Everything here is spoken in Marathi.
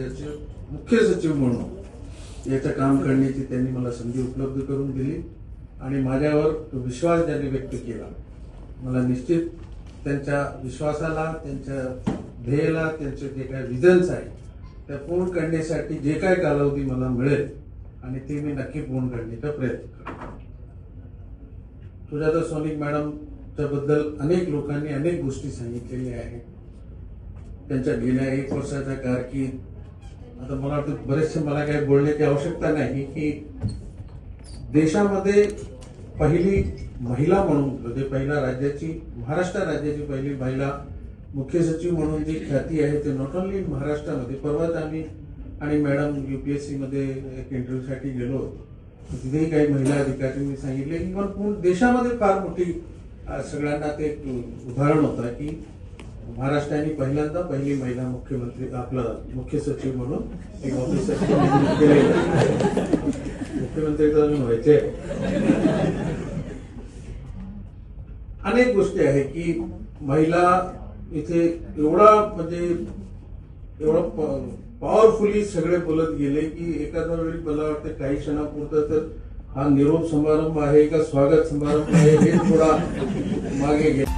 राज्याचे मुख्य सचिव म्हणून याचं काम करण्याची त्यांनी मला संधी उपलब्ध करून दिली आणि माझ्यावर तो विश्वास त्यांनी व्यक्त केला. मला निश्चित त्यांच्या विश्वासाला त्यांच्या ध्येयाला त्यांचे जे काही विजन्स आहेत त्या पूर्ण करण्यासाठी जे काय कालावधी मला मिळेल आणि ते मी नक्की पूर्ण करण्याचा प्रयत्न करेन सुजाता सोनिक मॅडमच्या बद्दल अनेक लोकांनी अनेक गोष्टी सांगितलेल्या आहेत. त्यांच्या गेल्या एक वर्षाच्या कारकीर्द आता मला वाटतं बरेचसे मला काही बोलण्याची आवश्यकता नाही की देशामध्ये पहिली महिला म्हणून म्हणजे पहिला राज्याची महाराष्ट्र राज्याची पहिली महिला मुख्य सचिव म्हणून जी ख्याती आहे ते नॉट ओनली महाराष्ट्रामध्ये परवाच आम्ही आणि मॅडम युपीएससी मध्ये एक इंटरव्ह्यूसाठी गेलो होतो. तिथेही काही महिला अधिकाऱ्यांनी सांगितले की पण पूर्ण देशामध्ये फार मोठी सगळ्यांना ते एक उदाहरण होतं की महाराष्ट्राने पहिल्यांदा पहिली महिला मुख्यमंत्री आपला मुख्य सचिव म्हणून एक ऑफिसरची मुख्यमंत्री तर अजून व्हायचे. अनेक गोष्टी आहे की महिला इथे एवढा म्हणजे एवढं पॉवरफुली सगळे बोलत गेले की एखाद्या वेळी मला वाटतं काही क्षणापुरतं तर हा निरोप समारंभ आहे का स्वागत समारंभ आहे हे थोडा मागे गेला